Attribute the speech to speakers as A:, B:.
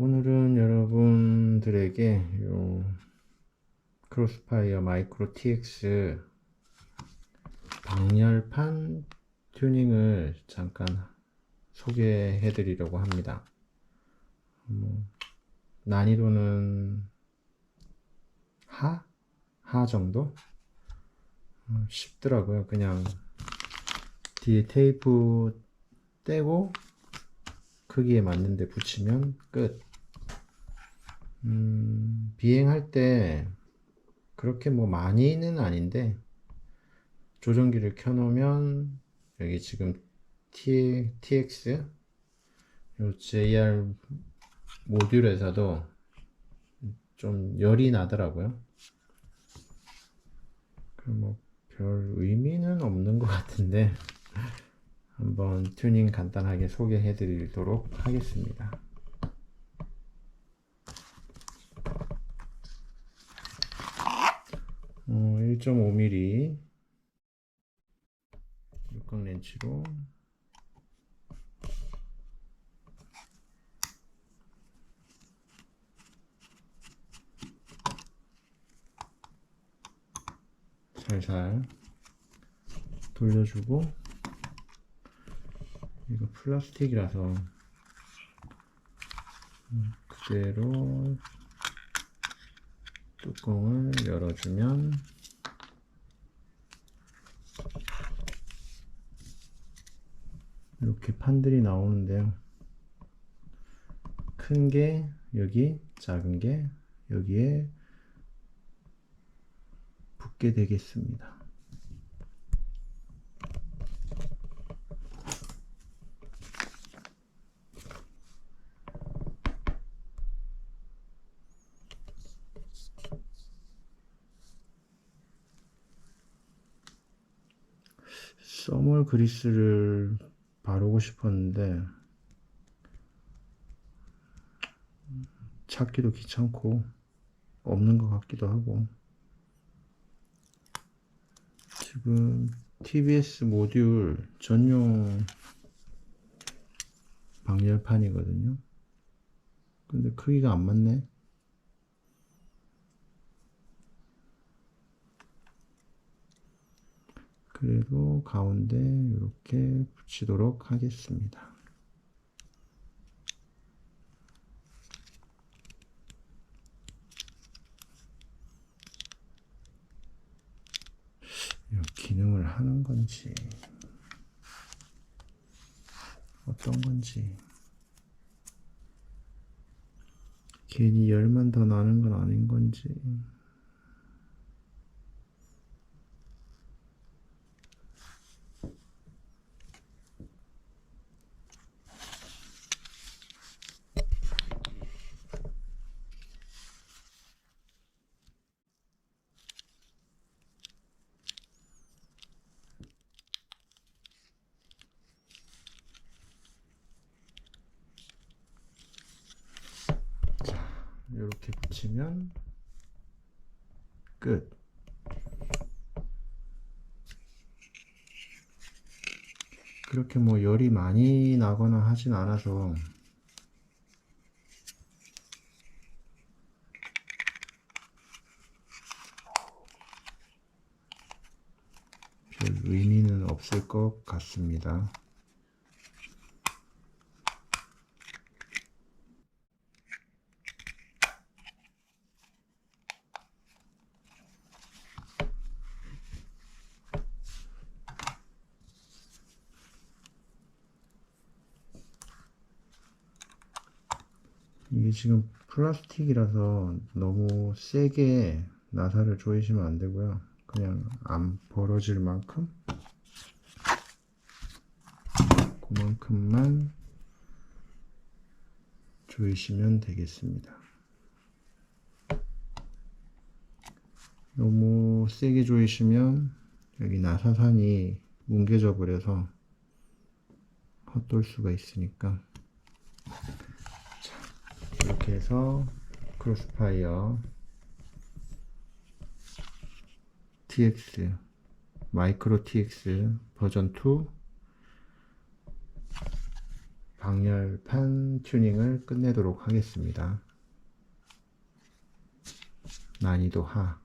A: 오늘은 여러분들에게 요 크로스파이어 마이크로 TX 방열판 튜닝을 잠깐 소개해 드리려고 합니다. 뭐, 난이도는 하? 하 정도? 음, 쉽더라고요. 그냥 뒤에 테이프 떼고 크기에 맞는데 붙이면 끝. 음, 비행할 때 그렇게 뭐 많이는 아닌데 조정기를 켜놓으면 여기 지금 T, TX 요 JR 모듈에서도 좀 열이 나더라고요. 뭐별 의미는 없는 것 같은데 한번 튜닝 간단하게 소개해 드리도록 하겠습니다. 어, 1.5mm 육각 렌치로 살살 돌려주고 이거 플라스틱이라서 음, 그대로 뚜껑을 열어주면 이렇게 판들이 나오는데요. 큰 게 여기, 작은 게 여기에 붙게 되겠습니다. 써멀 그리스를 바르고 싶었는데 찾기도 귀찮고 없는 것 같기도 하고. 지금 TBS 모듈 전용 방열판이거든요. 근데 크기가 안 맞네 그리고 가운데 이렇게 붙이도록 하겠습니다. 이 기능을 하는 건지 어떤 건지 괜히 열만 더 나는 건 아닌 건지 이렇게 붙이면 끝. 그렇게 뭐 열이 많이 나거나 하진 않아서 별 의미는 없을 것 같습니다. 이게 지금 플라스틱이라서 너무 세게 나사를 조이시면 안 되고요. 그냥 안 벌어질 만큼 그만큼만 조이시면 되겠습니다. 너무 세게 조이시면 여기 나사산이 뭉개져 버려서 헛돌 수가 있으니까 이렇게 해서 크로스파이어 TX 마이크로 TX 버전 2 강렬판 튜닝을 끝내도록 하겠습니다. 난이도 하.